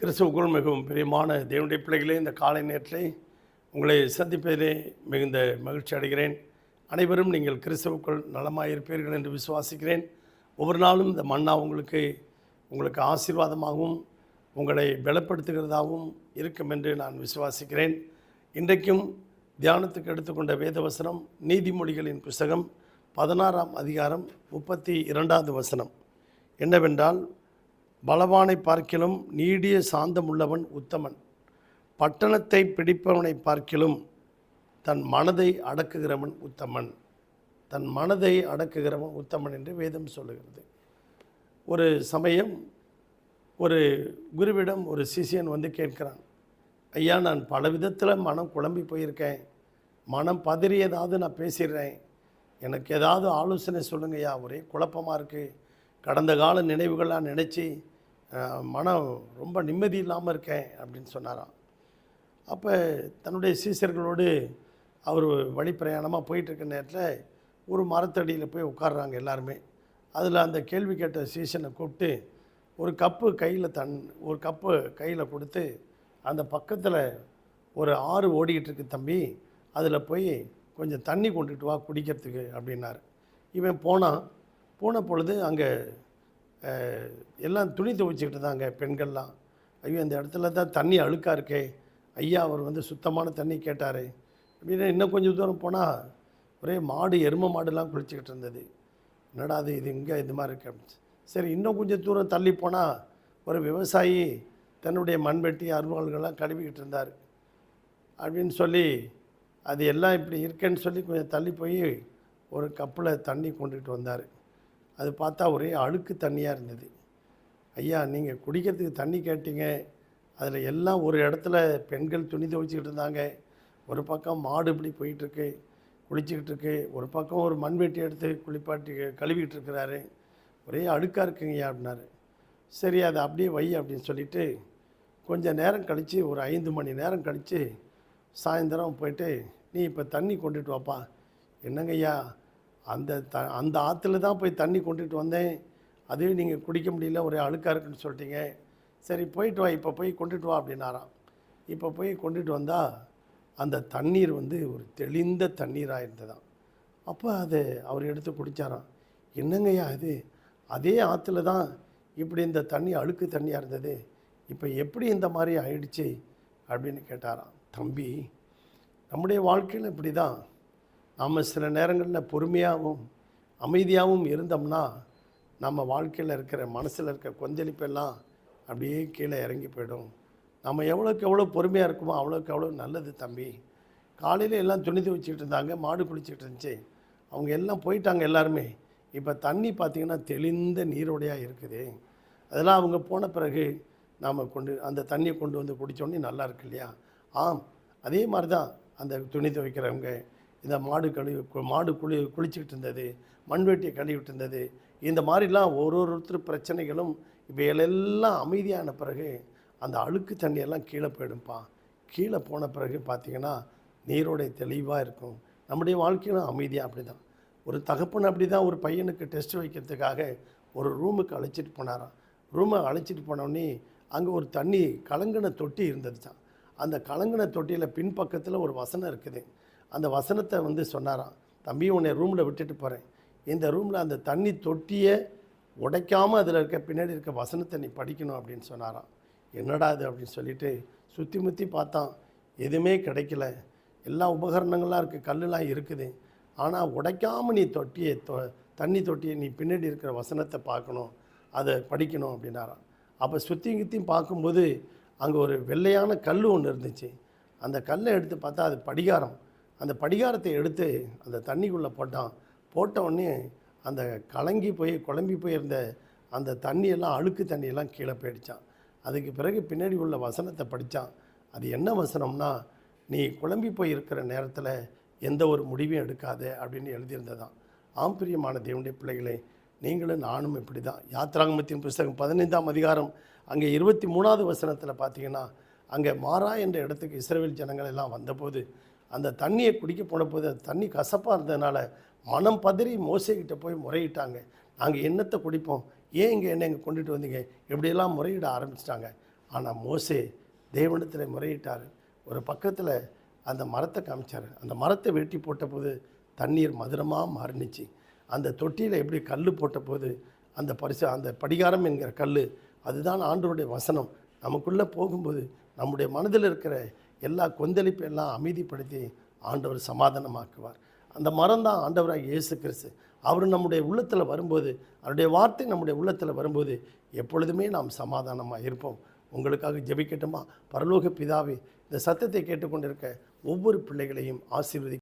கிறிஸ்துவுக்குள் மிகவும் பிரியமான தேவனுடைய பிள்ளைகளே இந்த காலை நேரத்திலே உங்களை சந்திப்பதிலே மிகுந்த மகிழ்ச்சி அடைகிறேன். அனைவரும் நீங்கள் கிறிஸ்துவுக்குள் நலமாயிருப்பீர்கள் என்று விசுவாசிக்கிறேன். ஒவ்வொரு நாளும் இந்த மன்னா உங்களுக்கு உங்களுக்கு ஆசீர்வாதமாகவும் உங்களை பலப்படுத்துகிறதாகவும் இருக்கும் என்று நான் விசுவாசிக்கிறேன். இன்றைக்கும் தியானத்துக்கு எடுத்துக்கொண்ட வேதவசனம் நீதிமொழிகளின் புஸ்தகம் பதினாறாம் அதிகாரம் முப்பத்தி இரண்டாவது வசனம். என்னவென்றால் பலவானை பார்க்கிலும் நீடிய சாந்தமுள்ளவன் உத்தமன். பட்டணத்தை பிடிப்பவனை பார்க்கிலும் தன் மனதை அடக்குகிறவன் உத்தமன். தன் மனதை அடக்குகிறவன் உத்தமன் என்று வேதம் சொல்லுகிறது. ஒரு சமயம் ஒரு குருவிடம் ஒரு சிஷியன் வந்து கேட்கிறான். ஐயா நான் பல விதத்தில் மனம் குழம்பி போயிருக்கேன். மனம் பதறியதாவது நான் பேசிடுறேன். எனக்கு ஏதாவது ஆலோசனை சொல்லுங்க ஐயா ஒரே குழப்பமாக இருக்குது கடந்த கால நினைவுகள்லாம் நினச்சி மனம் ரொம்ப நிம்மதி இல்லாமல் இருக்கேன் அப்படின்னு சொன்னாராம். அப்போ தன்னுடைய சீசர்களோடு அவர் வழி பிரயாணமாக போயிட்டுருக்க நேரத்தில் ஒரு மரத்தடியில் போய் உட்காடுறாங்க எல்லாருமே. அதில் அந்த கேள்வி கேட்ட சீசனை கூப்பிட்டு ஒரு கப்பு கையில் தன் ஒரு கப்பு கையில் கொடுத்து அந்த பக்கத்தில் ஒரு ஆறு ஓடிக்கிட்டு இருக்கு தம்பி அதில் போய் கொஞ்சம் தண்ணி கொண்டுட்டு வா குடிக்கிறதுக்கு அப்படின்னாரு. இவன் போனான். போன பொழுது அங்கே எல்லாம் துணி துவைச்சிக்கிட்டு இருந்தாங்க பெண்கள்லாம். ஐயோ இந்த இடத்துல தான் தண்ணி அழுக்காக இருக்கே. ஐயா அவர் வந்து சுத்தமான தண்ணி கேட்டார். அப்படின்னு இன்னும் கொஞ்சம் தூரம் போனால் ஒரே மாடு எரும மாடுலாம் குளிச்சுக்கிட்டு இருந்தது. என்னடா அது இது இங்கே இது மாதிரி இருக்கு அப்படின்னு. சரி இன்னும் கொஞ்சம் தூரம் தள்ளி போனால் ஒரு விவசாயி தன்னுடைய மண்வெட்டி அருவாள்கள்லாம் கழுவிக்கிட்டு இருந்தார். அப்படின்னு சொல்லி அது எல்லாம் இப்படி இருக்கேன்னு சொல்லி கொஞ்சம் தள்ளி போய் ஒரு கப்பில் தண்ணி கொண்டுகிட்டு வந்தார். அது பார்த்தா ஒரே அழுக்கு தண்ணியாக இருந்தது. ஐயா நீங்கள் குடிக்கிறதுக்கு தண்ணி கேட்டீங்க. அதில் எல்லாம் ஒரு இடத்துல பெண்கள் துணி துவைச்சிக்கிட்டு இருந்தாங்க. ஒரு பக்கம் மாடு இப்படி போயிட்டுருக்கு குளிச்சுக்கிட்டு இருக்கு. ஒரு பக்கம் ஒரு மண்வெட்டி எடுத்து குளிப்பாட்டி கழுவிட்டு இருக்கிறாரு. ஒரே அழுக்காக இருக்குங்கய்யா அப்படின்னாரு. சரி அதை அப்படியே வை அப்படின்னு சொல்லிட்டு கொஞ்சம் நேரம் கழித்து ஒரு ஐந்து மணி நேரம் கழித்து சாயந்தரம் போயிட்டு நீ இப்போ தண்ணி கொண்டுட்டு வாப்பா. என்னங்கய்யா அந்த த அந்த ஆற்றுல தான் போய் தண்ணி கொண்டுட்டு வந்தேன். அதுவே நீங்கள் குடிக்க முடியல ஒரே அழுக்காக இருக்குன்னு சொல்லிட்டீங்க. சரி போயிட்டு வா இப்போ போய் கொண்டுட்டு வா அப்படின்னாராம். இப்போ போய் கொண்டுட்டு வந்தால் அந்த தண்ணீர் வந்து ஒரு தெளிந்த தண்ணீராக இருந்ததாம். அப்போ அதை அவர் எடுத்து குடித்தாராம் என்னங்கய்யா இது? அதே ஆற்றுல தான் இப்படி இந்த தண்ணி அழுக்கு தண்ணியாக இருந்தது. இப்போ எப்படி இந்த மாதிரி ஆயிடுச்சு அப்படின்னு கேட்டாராம். தம்பி நம்முடைய வாழ்க்கையில் இப்படி தான் நாம் சில நேரங்களில் பொறுமையாகவும் அமைதியாகவும் இருந்தோம்னா நம்ம வாழ்க்கையில் இருக்கிற மனசில் இருக்கிற கொந்தளிப்பெல்லாம் அப்படியே கீழே இறங்கி போயிடும். நம்ம எவ்வளோக்கு எவ்வளோ பொறுமையாக இருக்குமோ அவ்வளோக்கு அவ்வளோ நல்லது தம்பி. காலையில் எல்லாம் துணி துவச்சிக்கிட்டு இருந்தாங்க மாடு குளிச்சிக்கிட்டு இருந்துச்சு. அவங்க எல்லாம் போயிட்டாங்க எல்லாருமே. இப்போ தண்ணி பார்த்திங்கன்னா தெளிந்த நீரோடையாக இருக்குது. அதெல்லாம் அவங்க போன பிறகு நாம் கொண்டு அந்த தண்ணியை கொண்டு வந்து குடித்தோடனே நல்லா இருக்கு இல்லையா? ஆம் அதே மாதிரி தான் அந்த துணி துவைக்கிறவங்க இந்த மாடு கழுவி கு- மாடு குளி குளிச்சுக்கிட்டு இருந்தது மண்வெட்டியை கழுவிட்டு இருந்தது இந்த மாதிரிலாம் ஒரு ஒருத்தர் பிரச்சனைகளும் இப்போ எல்லாம் அமைதியான பிறகு அந்த அழுக்கு தண்ணியெல்லாம் கீழே போயிடும்ப்பா. கீழே போன பிறகு பார்த்திங்கன்னா நீரோடைய தெளிவாக இருக்கும். நம்முடைய வாழ்க்கையிலும் அமைதியாக அப்படி தான் ஒரு தகப்பன் அப்படி தான் ஒரு பையனுக்கு டெஸ்ட் வைக்கிறதுக்காக ஒரு ரூமுக்கு அழைச்சிட்டு போனாராம். ரூமை அழைச்சிட்டு போனோடனே அங்கே ஒரு தண்ணி கலங்கின தொட்டி இருந்துச்சான் அந்த கலங்கின தொட்டியில் பின்பக்கத்தில் ஒரு வசனம் இருக்குது. அந்த வசனத்தை வந்து சொன்னாராம் தம்பி உன்னை ரூமில் விட்டுட்டு போகிறேன் இந்த ரூமில் அந்த தண்ணி தொட்டியை உடைக்காமல் அதில் இருக்க பின்னாடி இருக்க வசனத்தை நீ படிக்கணும் அப்படின்னு சொன்னாராம். என்னடா இது? அப்படின்னு சொல்லிட்டு சுற்றி முற்றி பார்த்தான். எதுவுமே கிடைக்கல. எல்லா உபகரணங்கள்லாம் இருக்குது கல்லுலாம் இருக்குது. ஆனால் உடைக்காமல் நீ தொட்டியை தொ தண்ணி தொட்டியை நீ பின்னாடி இருக்கிற வசனத்தை பார்க்கணும். அதை படிக்கணும் அப்படின்னாராம். அப்போ சுற்றி கித்தியும் பார்க்கும்போது அங்கே ஒரு வெள்ளையான கல் ஒன்று இருந்துச்சு. அந்த கல்லை எடுத்து பார்த்தா அது படிகாரம். அந்த படிகாரத்தை எடுத்து அந்த தண்ணிக்குள்ளே போட்டான். போட்ட உடனே அந்த கலங்கி போய் குழம்பி போயிருந்த அந்த தண்ணியெல்லாம் அழுக்கு தண்ணியெல்லாம் கீழே போயிடுச்சான் அதுக்கு பிறகு பின்னாடி உள்ள வசனத்தை படித்தான் அது என்ன வசனம்னா நீ குழம்பி போய் இருக்கிற நேரத்தில் எந்த ஒரு முடிவையும் எடுக்காத அப்படின்னு எழுதியிருந்ததான் ஆம் பிரியமான தேவனுடைய பிள்ளைகளே நீங்களும் நானும் இப்படி தான் யாத்ராகமத்தின் புஸ்தகம் பதினைந்தாம் அதிகாரம் அங்கே இருபத்தி மூணாவது வசனத்தில் பார்த்தீங்கன்னா அங்கே மாறா என்ற இடத்துக்கு இஸ்ரேல் ஜனங்கள் எல்லாம் வந்தபோது அந்த தண்ணியை குடிக்க போனபோது அந்த தண்ணி கசப்பாக இருந்ததுனால மனம் பதறி மோசைக்கிட்ட போய் முறையிட்டாங்க. நாங்கள் என்னத்தை குடிப்போம்? ஏன் இங்கே என்ன இங்கே கொண்டுட்டு வந்தீங்க? இப்படியெல்லாம் முறையிட ஆரம்பிச்சிட்டாங்க. ஆனால் மோசே தேவனத்தில் முறையிட்டார். ஒரு பக்கத்தில் அந்த மரத்தை காமிச்சார். அந்த மரத்தை வெட்டி போட்டபோது தண்ணீர் மதுரமாக மாறினுச்சு. அந்த தொட்டியில் எப்படி கல் போட்டபோது அந்த பரிசு அந்த படிகாரம் என்கிற கல் அதுதான் ஆண்டோருடைய வசனம். நமக்குள்ளே போகும்போது நம்முடைய மனதில் இருக்கிற எல்லா கொந்தளிப்பு எல்லாம் அமைதிப்படுத்தி ஆண்டவர் சமாதானமாக்குவார். அந்த மரம் தான் ஆண்டவராக இயேசு கிறிஸ்து. அவர் நம்முடைய உள்ளத்தில் வரும்போது அவருடைய வார்த்தை நம்முடைய உள்ளத்தில் வரும்போது எப்பொழுதுமே நாம் சமாதானமாக இருப்போம். உங்களுக்காக ஜெபிக்கட்டுமா? பரலோக பிதாவே இந்த சத்தத்தை கேட்டுக்கொண்டிருக்க ஒவ்வொரு பிள்ளைகளையும் ஆசீர்வதி